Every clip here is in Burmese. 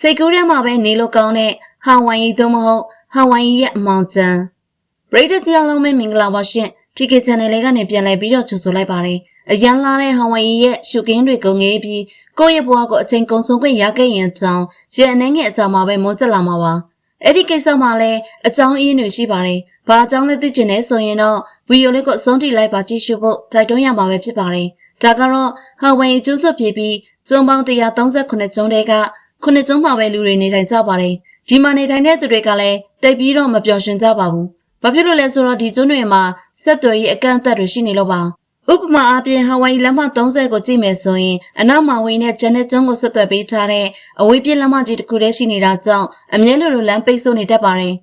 စိတ်ကူးထဲမှာပဲနေလို့ကောင်းတဲ့ဟာဝိုင်ယီသို့မဟုတ်ဟာဝိုင်ယီရဲ့အမောင်ချန်ပရိသတ်ကြီးအလုံးပဲမင်္ဂလာပါရှင် TK Channel လေးကနေပြန်လည်ပြီးတော့ကြိုဆိုလိုက်ပါတယ်အရန်လာတဲ့ဟာဝိုင်ယီရဲ့ရှုကင်းတွေကိုငေးပြီးကိုယ့်ရဲ့ဘဝကိုအချိန်ကုန်ဆုံးခွင့်ရခဲ့ရင်ကြောင်းရန်အနေငယ်အကြောင်းမှာပဲမွန်းကျက်လာမှာပါအဲ့ဒီကိစ္စမှာလည်းအကြောင်းအရင်းတွေရှိပါတယ်ဘာအကြောင်းလဲသိချင်လဲဆိုရင်တော့ဗီဒီယိုလေးကိုအဆုံးထိလိုက်ပါကြည့်ရှုဖို့တိုက်တွန်းရမှာပဲဖြစ်ပါတယ်ဒါကတော့ဟာဝိုင်ယီကျိုးစွပ်ဖြစ်ပြီးကျုံပေါင်း138ကျုံတွေက ခုနှစ်ကျုံမှာပဲလူတွေနေထိုင်ကြပါတယ်ဒီမှာနေထိုင်တဲ့သူတွေကလည်းတိတ်ပြီးတော့မပျော်ရွှင်ကြပါဘူးဘာဖြစ်လို့လဲဆိုတော့ဒီကျွန်းတွေမှာဆက်သွယ်ရေးအကန့်အသတ်တွေရှိနေလို့ပါဥပမာအားဖြင့်ဟာဝိုင်ယီလမ်းမ30ကိုကြည့်မယ်ဆိုရင်အနောက်မှာဝင်းနဲ့ဂျန်နက်ကျွန်းကိုဆက်သွယ်ပေးထားတဲ့အဝေးပြေးလမ်းမကြီးတစ်ခုတည်းရှိနေတာကြောင့်အမြဲလိုလိုလမ်းပိတ်ဆို့နေတတ်ပါတယ်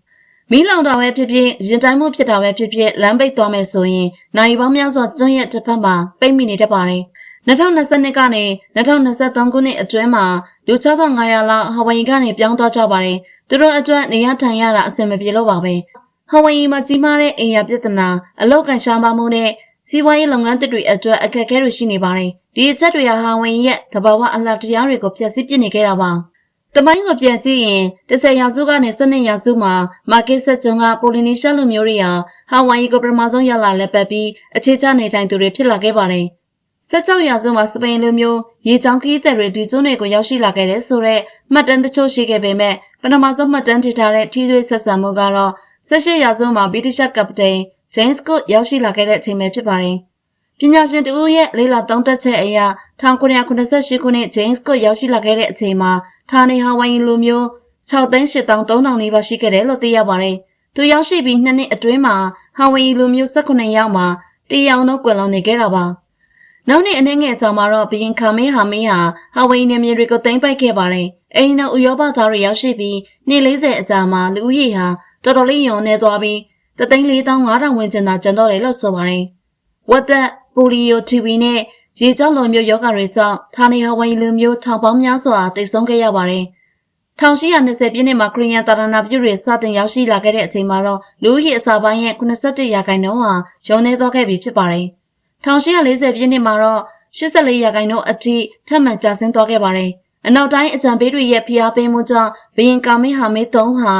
မီးလောင်တာပဲဖြစ်ဖြစ်ရင်တိုင်းမှုဖြစ်တာပဲဖြစ်ဖြစ်လမ်းပိတ်သွားမယ်ဆိုရင်နိုင်ပေါင်းများစွာကျွန်းရဲ့တစ်ဖက်မှာပိတ်မိနေတတ်ပါတယ် 2022ကနေ2023ခုနှစ်အတွင်းမှာလူ6500လောက်ဟာဝိုင်ယီကနေပြောင်းသွားကြပါတယ်။သူတို့အတွက်နေရထိုင်ရတာအဆင်မပြေလို့ပါပဲ။ဟာဝိုင်ယီမှာကြီးမားတဲ့အိမ်ယာပြဿနာအလောက်ကန်ရှားပါမှုနဲ့စီးပွားရေးလုပ်ငန်းတွေအတွက်အခက်အခဲတွေရှိနေပါတယ်။ဒီအချက်တွေဟာဟာဝိုင်ယီရဲ့သဘာဝအလှတရားတွေကိုဖျက်ဆီးပစ်နေခဲ့တာပါ။တမိုင်းကိုပြန်ကြည့်ရင်10ရာစုကနေ12ရာစုမှာမာကစ်ဆက်ဂျွန်ကပိုလီနီရှားလူမျိုးတွေဟာဟာဝိုင်ယီကိုပထမဆုံးရောက်လာလက်ပတ်ပြီးအခြေချနေထိုင်သူတွေဖြစ်လာခဲ့ပါတယ်။ 16ရာစုမှာစပိန်လူမျိုးရေချောင်းခီးသက်တွေဒီကျွန်းတွေကိုရောက်ရှိလာခဲ့တဲ့ဆိုတော့မှတ်တမ်းတချို့ရှိခဲ့ပေမဲ့ပထမဆုံးမှတ်တမ်းထထားတဲ့ထီးသွေးဆက်ဆံမှုကတော့18ရာစုမှာဗြိတိရှကပတိန်ဂျိမ်းစ်ကုတ်ရောက်ရှိလာခဲ့တဲ့အချိန်ပဲဖြစ်ပါတယ်။ပညာရှင်တဦးရဲ့လေးလာသုံးသက်ချက်အရ1988ခုနှစ်ဂျိမ်းစ်ကုတ်ရောက်ရှိလာခဲ့တဲ့အချိန်မှာဌာနေဟာဝိုင်လူမျိုး6သိန်း8300နီးပါးရှိခဲ့တယ်လို့သိရပါတယ်။သူရောက်ရှိပြီးနှစ်နှစ်အတွင်းမှာဟာဝိုင်လူမျိုး18ယောက်မှာတရောင်တော့ကွယ်လွန်နေခဲ့တာပါ။ နောက်နေ့အနေငယ်အကြောင်းမှာတော့ဘရင်ခါမင်းဟာမင်းဟာဟာဝိနေမြေတွေကိုသိမ်းပိုက်ခဲ့ပါတယ်။အဲဒီနောက်ဥရောပသားတွေရောက်ရှိပြီးနေ့40အကြာမှာလူဦးရေဟာတော်တော်လေးယုံနေသွားပြီးတသိန်း4500ဝန်းကျင်သာကျန်တော့တယ်လို့ဆိုပါတယ်။ဝက်သက်ပူလီယိုတီဗီနဲ့ရေကြောက်လိုမျိုးယောဂတွေကြောင့်ဌာနေဟာဝိလူမျိုးထောင်ပေါင်းများစွာတိတ်ဆုံးခဲ့ရပါတယ်။1820ပြည့်နှစ်မှာခရီးယန်တာရနာပြုတွေစတင်ရောက်ရှိလာခဲ့တဲ့အချိန်မှာတော့လူဦးရေအစာပိုင်းရဲ့87ရာခိုင်နှုန်းဟာယုံနေသွားခဲ့ပြီဖြစ်ပါတယ်။ 1840ပြည့်နှစ်မှာတော့84ရာခိုင်နှုန်းအထိထပ်မံကျဆင်းသွားခဲ့ပါတယ်။အနောက်တိုင်းအကြံပေးတွေရဲ့ဖိအားပေးမှုကြောင့်ဘရင်ကာမင်းဟာမေးသုံးဟာ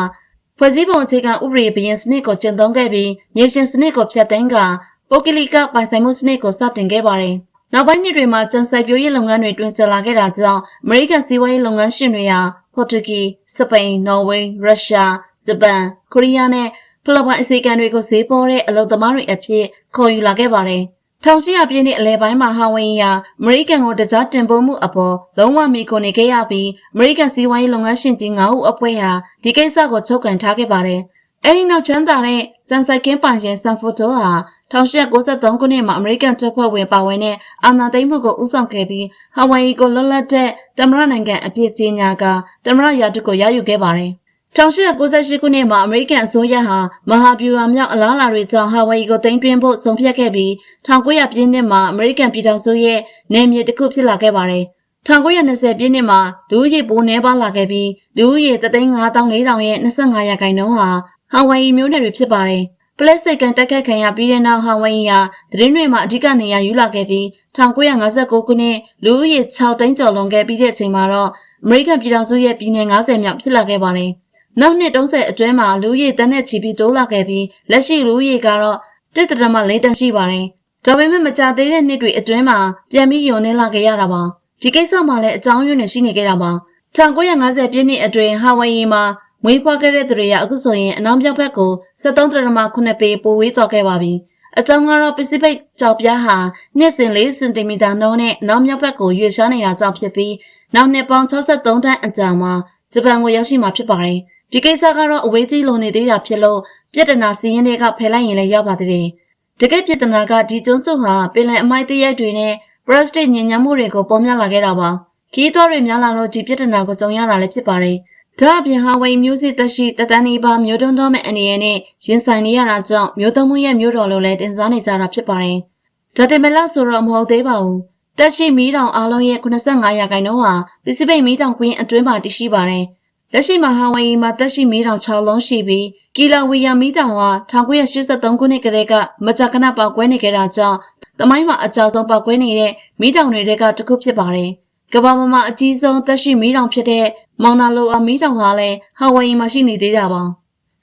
ဖွဲ့စည်းပုံအခြေခံဥပဒေဘရင်စနစ်ကိုကျင့်သုံးခဲ့ပြီးမြေရှင်စနစ်ကိုဖျက်သိမ်းကာပုဂ္ဂလိကပိုင်ဆိုင်မှုစနစ်ကိုစတင်ခဲ့ပါတယ်။နောက်ပိုင်းနှစ်တွေမှာကျန်းစိုက်ပျိုးရေးလုပ်ငန်းတွေတွင်ကျလာခဲ့တာကြောင့်အမေရိကန်စီးပွားရေးလုပ်ငန်းရှင်တွေဟာပေါ်တူဂီ၊စပိန်၊နော်ဝေး၊ရုရှား၊ဂျပန်၊ကိုရီးယားနဲ့ဖိလစ်ပိုင်အစီအကံတွေကိုဈေးပေါ်တဲ့အလုပ်သမားတွေအဖြစ်ခေါ်ယူလာခဲ့ပါတယ်။ 1800ပြည့်နှစ်အလယ်ပိုင်းမှာဟာဝိုင်ယာအမေရိကန်ကိုတကြားတင်ပို့မှုအပေါ်လုံးဝမိကုန်နေခဲ့ရပြီးအမေရိကန်စီးပွားရေးလုပ်ငန်းရှင်ကြီး9ဦးအဖွဲ့ဟာဒီကိစ္စကိုချုပ်ကန်ထားခဲ့ပါတယ်။အဲဒီနောက်ချမ်းသာတဲ့စန်ဆိုင်ကင်းပိုင်ရှင်ဆန်ဖိုတိုဟာ1893ခုနှစ်မှာအမေရိကန်တပ်ဖွဲ့ဝင်ပါဝင်တဲ့အာဏာသိမ်းမှုကိုဦးဆောင်ခဲ့ပြီးဟာဝိုင်ယီကိုလွတ်လပ်တဲ့တမရနိုင်ငံအပြစ်ကြီးညာကတမရရာတုကိုရယူခဲ့ပါတယ်။ 1898ခုနှစ်မှာအမေရိကန်အစိုးရဟာမဟာဗျူဟာမြောက်အလားအလာတွေကြောင့်ဟာဝိုင်ယီကိုတင်သွင်းဖို့ဆုံးဖြတ်ခဲ့ပြီး1900ပြည့်နှစ်မှာအမေရိကန်ပြည်ထောင်စုရဲ့နယ်မြေတစ်ခုဖြစ်လာခဲ့ပါတယ်။1920ပြည့်နှစ်မှာလူဦးရေပိုနှဲပါလာခဲ့ပြီးလူဦးရေ35400ရဲ့25ရာခိုင်နှုန်းဟာဟာဝိုင်ယီမျိုးနယ်တွေဖြစ်ပါတယ်။ပလက်စတစ်ကန်တက်ခတ်ခံရပြီးတဲ့နောက်ဟာဝိုင်ယီဟာသတင်းတွေမှာအဓိကနေရာယူလာခဲ့ပြီး1959ခုနှစ်လူဦးရေ6သိန်းကျော်လွန်ခဲ့ပြီးတဲ့အချိန်မှာတော့အမေရိကန်ပြည်ထောင်စုရဲ့ပြည်내90မြောက်ဖြစ်လာခဲ့ပါတယ်။ နောက်နှစ်30အတွင်းမှာလူရည်တန်းနဲ့ချီပြီးတိုးလာခဲ့ပြီးလက်ရှိလူရည်ကတော့တစ်တရမလေးတန်းရှိပါတယ်။ဒါပေမဲ့မကြသေးတဲ့နှစ်တွေအတွင်းမှာပြန်ပြီးယုံနေလာခဲ့ရတာပါ။ဒီကိစ္စမှာလည်းအကြောင်းရင်းနဲ့ရှိနေခဲ့တာပါ။1950ပြည့်နှစ်အတွင်းဟာဝိုင်ယီမှာမွေးဖွားခဲ့တဲ့သူတွေကအခုဆိုရင်အနောက်မြောက်ဘက်ကို73တရမ9ပေပိုဝေးသွားခဲ့ပါပြီ။အကြောင်းကတော့ပစိဖိတ်ကြောက်ပြားဟာနှစ်စဉ်4စင်တီမီတာနှုန်းနဲ့နောက်မြောက်ဘက်ကိုရွေ့ရှားနေတာကြောင့်ဖြစ်ပြီးနောက်နှစ်ပေါင်း63တန်းအကြာမှာဂျပန်ကိုရောက်ရှိမှာဖြစ်ပါတယ်။ ဒီကိစ္စကတော့အဝေးကြီးလုံနေသေးတာဖြစ်လို့ပြဿနာစီးရင်တွေကဖယ်လိုက်ရင်လည်းရောက်ပါသေးတယ်။တကယ်ပြဿနာကဒီကျွန်းစုဟာပင်လယ်အမိုက်တရက်တွေနဲ့ prostate ညဉ့်ညမ်းမှုတွေကိုပေါ်များလာခဲ့တာပါ။ခီးသွွားတွေများလာလို့ဒီပြဿနာကိုကြုံရတာလည်းဖြစ်ပါတယ်။ဒါအပြင်ဟာဝိန်မျိုးစစ်သက်ရှိတတန်းနီးပါမျိုးတုံးတော်မဲ့အနေနဲ့ရင်ဆိုင်နေရတာကြောင့်မျိုးသုံးမှုရဲ့မျိုးတော်လိုလည်းတင်စားနေကြတာဖြစ်ပါတယ်။ဒါတင်မလားဆိုတော့မဟုတ်သေးပါဘူး။တက်ရှိမီးတောင်အားလုံးရဲ့85ရာခိုင်နှုန်းဟာပစိဖိတ်မီးတောင်ကွင်းအတွင်းမှာတည်ရှိပါတယ်။ လက်ရှိမှာဟာဝိုင်ယီမှာတက်ရှိမီးတောင်6လုံးရှိပြီးကီလာဝီယာမီးတောင်ဟာ1983ခုနှစ်ကတည်းကမကြာခဏပေါက်ကွဲနေခဲ့တာကြောင့်တမိုင်းမှာအကြောက်ဆုံးပေါက်ကွဲနေတဲ့မီးတောင်တွေကတစ်ခုဖြစ်ပါတယ်။ကမ္ဘာပေါ်မှာအကြီးဆုံးသက်ရှိမီးတောင်ဖြစ်တဲ့မောင်နာလိုအမီတောင်ဟာလည်းဟာဝိုင်ယီမှာရှိနေသေးတာပါ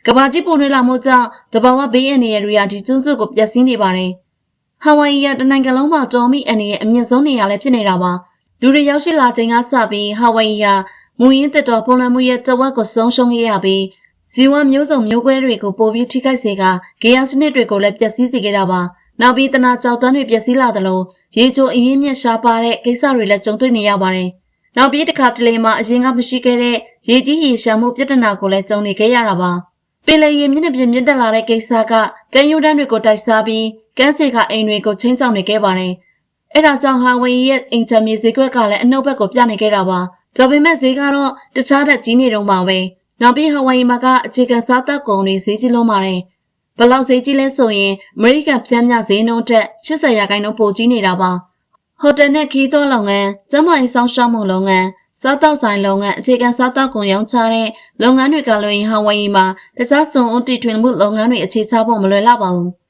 ကဘာကြီးပုံနှွေးလာမှုကြောင့်တဘာဝဘေးအန္တရာယ်တွေကဒီကျွန်းစုကိုပျက်စီးနေပါတယ်ဟာဝိုင်ယီကတနိုင်ငံလုံးမှာတော်မီအန္တရာယ်အမြင့်ဆုံးနေရာလည်းဖြစ်နေတာပါလူတွေရောက်ရှိလာချိန်ကစပြီးဟာဝိုင်ယီဟာ မူရင်းသက်တော်ပုံလမှုရဲ့တဝက်ကိုဆုံးရှုံးခဲ့ရပြီးဇီဝမျိုးစုံမျိုးကွဲတွေကိုပိုပြီးထိခိုက်စေကဂေယစနစ်တွေကိုလည်းပျက်စီးစေခဲ့တာပါနောက်ပြီးတနာကြောက်တန်းတွေပျက်စီးလာသလိုရေချိုအရင်မြင့်ရှားပါတဲ့ကိစ္စတွေလည်းကြုံတွေ့နေရပါတယ်။နောက်ပြီးတစ်ခါတလေမှအရင်ကမရှိခဲ့တဲ့ရေကြီးရေရှမ်းမှုပြဿနာကိုလည်းကြုံနေခဲ့ရတာပါ။ပင်လယ်ရေမျက်နှာပြင်မြင့်တက်လာတဲ့ကိစ္စကကမ်းရိုးတန်းတွေကိုတိုက်စားပြီးကမ်းခြေကအိမ်တွေကိုချင်းချောင်နေခဲ့ပါတယ်။အဲဒါကြောင့်ဟာဝီရဲ့အင်ချမ်မြေဈေးကွက်ကလည်းအနှုတ်ဘက်ကိုပြနေခဲ့တာပါ။ ဒါပေမဲ့ဈေးကတော့တခြားတဲ့ကြီးနေတော့မှာပဲ။နောက်ပြီးဟာဝီမှာကအခြေခံစားသက်ကုန်တွေဈေးကြီးလုံးပါတယ်။ဘလောက်ဈေးကြီးလဲဆိုရင်အမေရိကန်ဖြန်းမြဈေးနှုန်းတက်80ရာခိုင်နှုန်းပိုကြီးနေတာပါ။ဟိုတယ်နဲ့ခီးသောလုပ်ငန်း၊ကျန်းမာရေးဆောင်ရှောက်မှုလုပ်ငန်း၊စားတောက်ဆိုင်လုပ်ငန်းအခြေခံစားတောက်ကုန်ရောင်းချတဲ့လုပ်ငန်းတွေကလွင်ဟာဝိုင်ယီမှာတခြားစုံအုပ်တီထွင်မှုလုပ်ငန်းတွေအခြေချဖို့မလွယ်လောက်ပါဘူး။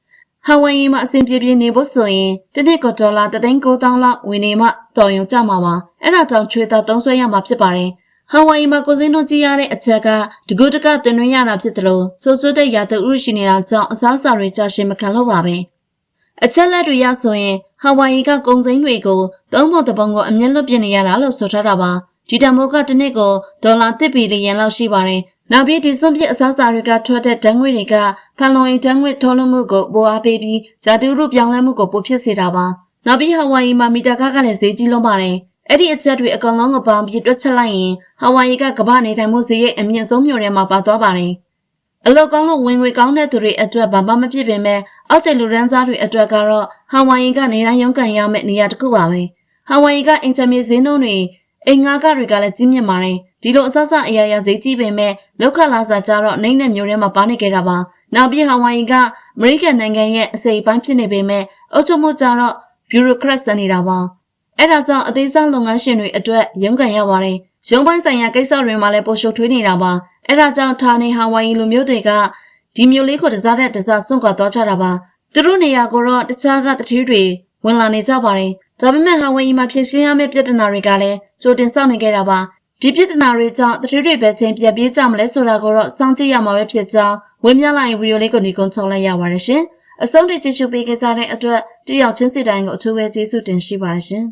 ဟာဝိုင်ယီမှာအဆင်ပြေပြေနေဖို့ဆိုရင်တစ်နှစ်ကဒေါ်လာ3,900လောက်ဝင်နေမှတော်ရုံကြမှာပါ။အဲ့ဒါကြောင့်ချွေသားသုံးဆွဲရမှာဖြစ်ပါတယ်။ဟာဝိုင်ယီမှာကိုစင်းတို့ကြည့်ရတဲ့အချက်ကတကူတကတင်သွင်းရတာဖြစ်တယ်လို့ဆိုဆိုတဲ့ရာသဥရှိနေတာကြောင့်အစားအစာတွေကြာရှည်မခံလို့ပါပဲ။အချက်လက်တွေရဆိုရင်ဟာဝိုင်ယီကကုံစိမ်းတွေကိုသုံးဖို့တပုံကိုအမျက်လွတ်ပြနေရတာလို့ဆိုထားတာပါဒီတမိုးကတစ်နှစ်ကိုဒေါ်လာ1ဘီလီယံလောက်ရှိပါတယ် နောက်ပြီးဒီစွန့်ပစ်အစားအစာတွေကထွက်တဲ့ဓာတ်ငွေ့တွေကဖန်လုံအိမ်ဓာတ်ငွေ့ထုတ်လွှတ်မှုကိုပိုအားပေးပြီးဇာတိရုပြောင်းလဲမှုကိုပိုဖြစ်စေတာပါနောက်ပြီးဟာဝိုင်ယီမှာမီတာခကလည်းဈေးကြီးလုံးပါတယ်အဲ့ဒီအချက်တွေအကောင်လုံးကိုပေါင်းပြီးတွက်ချက်လိုက်ရင်ဟာဝိုင်ယီကကမ္ဘာနေထိုင်မှုဈေးရဲ့အမြင့်ဆုံးမြို့ထဲမှာပါသွားပါတယ်အလောက်ကောင်းလို့ဝင်ငွေကောင်းတဲ့သူတွေအတွက်ဘာမှမဖြစ်ပေမဲ့အောက်ကျလူရန်စားတွေအတွက်ကတော့ဟဝိုင်ယီကနေတိုင်းရုန်းကန်ရမယ့်နေရာတစ်ခုပါပဲဟဝိုင်ယီကအင်တာမီဈေးနှုန်းတွေ အိမ်ငါကတွေကလည်းကြီးမြင့်ပါတယ်ဒီလိုအဆဆအရာရာဈေးကြီးပေမဲ့လောက်ခလာစာကြတော့နှိမ့်တဲ့မျိုးထဲမှာပါနေကြတာပါနောက်ပြီးဟဝိုင်ယီကအမေရိကန်နိုင်ငံရဲ့အစိပ်ပိုင်းဖြစ်နေပေမဲ့အုပ်ချုပ်မှုကြတော့ bureaucrat စနေတာပါအဲ့ဒါကြောင့်အသေးစားလုပ်ငန်းရှင်တွေအတွက်ရုန်းကန်ရပါတယ်ရုံးပိုင်းဆိုင်ရာကိစ္စတွေမှာလည်းပိုရှုထွေးနေတာပါအဲ့ဒါကြောင့်ဌာနေဟာဝိုင်ယီလူမျိုးတွေကဒီမျိုးလေးကိုတစားတဲ့တစားစွန့်ခွာသွားကြတာပါသူတို့နေရာကိုတော့တခြားကတထီးတွေ ဝင်လာနေကြပါတယ်ဒါပေမဲ့ဟာဝိုင်ယီမှာဖြစ်ရှင်းရမယ့်ပြဿနာတွေကလည်းကြိုတင်စောင့်နေခဲ့တာပါဒီပြဿနာတွေကြောင့်တထီးတွေပဲချင်းပြက်ပြေးကြမလဲဆိုတာကိုတော့စောင့်ကြည့်ရမှာပဲဖြစ်ကြောင်းဝင်းမြလိုက်ဗီဒီယိုလေးကိုညီကုန်းချုံလိုက်ရပါတယ်ရှင်အဆုံးထိကြည့်ရှုပေးကြတဲ့အတွက်တယောက်ချင်းစီတိုင်းကိုအထူးပဲကျေးဇူးတင်ရှိပါတယ်ရှင်